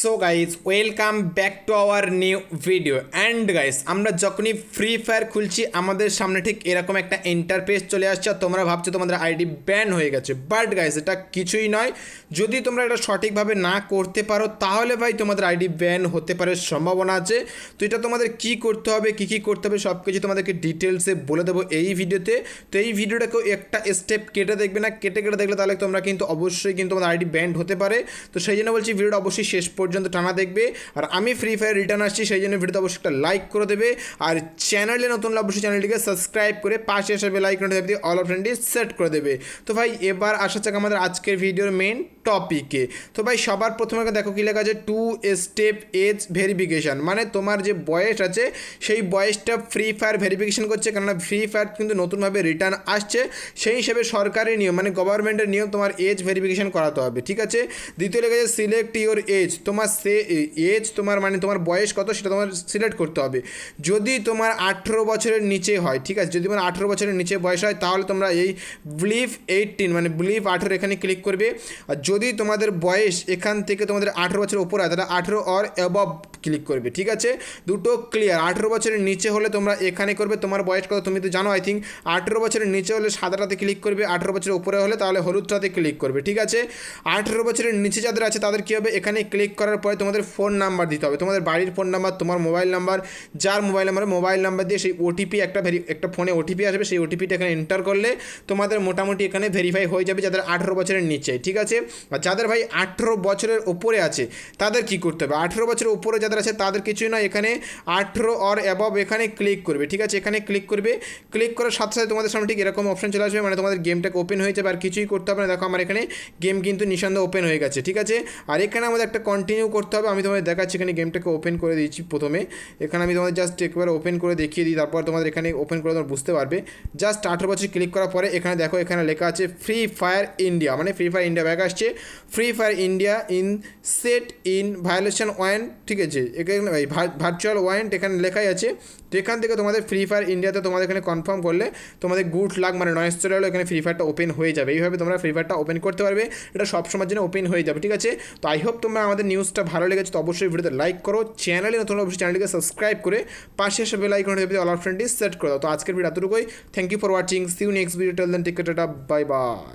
So guys welcome back to our new video and guys আমরা যখনই free fire খুলছি, আমাদের সামনে ঠিক এরকম একটা ইন্টারপেস চলে আসছে। আর তোমরা ভাবছ তোমাদের আইডি ব্যান হয়ে গেছে। বাট গাইজ এটা কিছুই নয়। যদি তোমরা এটা সঠিকভাবে না করতে পারো, তাহলে ভাই তোমাদের আইডি ব্যান হতে পারে সম্ভাবনা আছে। তো এটা তোমাদের কি করতে হবে, কি কি করতে হবে সব কিছু তোমাদেরকে ডিটেলসে বলে দেবো এই ভিডিওতে। তো এই ভিডিওটাকেও একটা স্টেপ কেটে দেখবে না। কেটে কেটে দেখলে তাহলে তোমরা কিন্তু অবশ্যই কিন্তু তোমাদের আইডি ব্যান্ড হতে পারে। তো সেই জন্য বলছি, ভিডিওটা অবশ্যই শেষ পর্যন্ত টানা দেখবে। আর আমি ফ্রি ফায়ার রিটার্ন আসছি, সেই জন্য ভিডিওতে অবশ্যই একটা লাইক করে দেবে। আর চ্যানেলে নতুন অবশ্যই চ্যানেলটিকে সাবস্ক্রাইব করে পাশে এসে বেল আইকনটা দিয়ে অল অপশনটি সেট করে দেবে। তো ভাই, এবার আসা যাক আমাদের আজকের ভিডিওর মেন টপিকে তো ভাই, সবার প্রথমে দেখো কি লেখা আছে টু স্টেপ এজ ভেরিফিকেশান মানে তোমার যে বয়স আছে, সেই বয়সটা ফ্রি ফায়ার ভেরিফিকেশন করছে, কেননা ফ্রি ফায়ার কিন্তু নতুনভাবে রিটার্ন আসছে। সেই হিসেবে সরকারি নিয়ম মানে গভর্নমেন্টের নিয়ম তোমার এজ ভেরিফিকেশন করাতে হবে, ঠিক আছে? দ্বিতীয় লেখা আছে সিলেক্ট ইওর এজ তোমার সে এজ তোমার মানে তোমার বয়স কত সেটা তোমার সিলেক্ট করতে হবে। যদি তোমার আঠেরো বছরের নিচে হয়, ঠিক আছে? যদি তোমার আঠেরো বছরের নিচে বয়স হয়, তাহলে তোমরা এই ব্লিভ এইটিন মানে ব্লিভ আঠেরো এখানে ক্লিক করবে। আর যদি তোমাদের বয়স এখান থেকে তোমাদের আঠেরো বছরের উপর হয়, তাহলে আঠেরো অর অ্যাবভ ক্লিক করবে, ঠিক আছে? দুটো ক্লিয়ার আঠেরো বছরের নিচে হলে তোমরা এখানে করবে, তোমার বয়স কত তুমি তো জানো আই থিঙ্ক আঠেরো বছরের নিচে হলে সাদাটাতে ক্লিক করবে, আঠেরো বছরের উপরে হলে তাহলে হলুদটাতে ক্লিক করবে, ঠিক আছে? আঠেরো বছরের নিচে যাদের আছে তাদের কী হবে? এখানে ক্লিক করার পরে তোমাদের ফোন নাম্বার দিতে হবে, তোমাদের বাড়ির ফোন নাম্বার তোমার মোবাইল নাম্বার যার মোবাইল নাম্বারে মোবাইল নাম্বার দিয়ে সেই ওটিপি একটা ভেরি একটা ফোনে ওটিপি আসবে, সেই ওটিপিটা এখানে এন্টার করলে তোমাদের মোটামুটি এখানে ভেরিফাই হয়ে যাবে যাদের আঠেরো বছরের নিচে, ঠিক আছে? আর যাদের ভাই আঠেরো বছরের ওপরে আছে, তাদের কি করতে হবে? আঠেরো বছরের উপরে যাদের আছে, তাদের কিছুই নয়। এখানে আঠেরো অর অ্যাবভ এখানে ক্লিক করবে, ঠিক আছে? এখানে ক্লিক করবে। ক্লিক করার সাথে সাথে তোমাদের সামনে ঠিক এরকম অপশন চলে আসবে মানে তোমাদের গেমটাকে ওপেন হয়ে যাবে আর কিছুই করতে হবে না। দেখো আমার এখানে গেম কিন্তু নিঃসন্দেহ ওপেন হয়ে গেছে, ঠিক আছে? আর এখানে আমাদের একটা কন্টিনিউ করতে হবে। আমি তোমাদের দেখাচ্ছি এখানে গেমটাকে ওপেন করে দিয়েছি প্রথমে। এখানে আমি তোমাদের জাস্ট একবার ওপেন করে দেখিয়ে দিই, তারপর তোমাদের এখানে ওপেন করে তোমরা বুঝতে পারবে। জাস্ট আঠেরো বছর ক্লিক করার পরে এখানে দেখো, এখানে লেখা আছে ফ্রি ফায়ার ইন্ডিয়া মানে ফ্রি ফায়ার ইন্ডিয়া ব্যাগ আসছে। Free fire India in set in violation one ঠিক আছে? এখানে ভার্চুয়াল ওয়ারেন্ট এখানে লেখাই আছে। তো এখান থেকে তোমাদের ফ্রি ফায়ার ইন্ডিয়াতে তোমাদের এখানে কনফার্ম করলে তোমাদের গুড লাগ মানে চলে হলো এখানে ফ্রি ফায়ারটা ওপেন হয়ে যাবে। এইভাবে তোমরা ফ্রি ফায়ারটা ওপেন করতে পারবে। এটা সব সময়ের জন্য ওপেন হয়ে যাবে, ঠিক আছে? তো আই হোপ তোমরা আমাদের নিউজটা ভালো লেগেছে, তো অবশ্যই ভিডিওতে লাইক করো। চ্যানেলে নতুন অবশ্যই চ্যানেলটিকে সাবস্ক্রাইব করে পাশে এসে বেল আইকন দেবে অল অপশনটি সেট করে দাও। তো আজকের ভিডিও এতটুকুই। Thank you for watching see you next video till then take care bye bye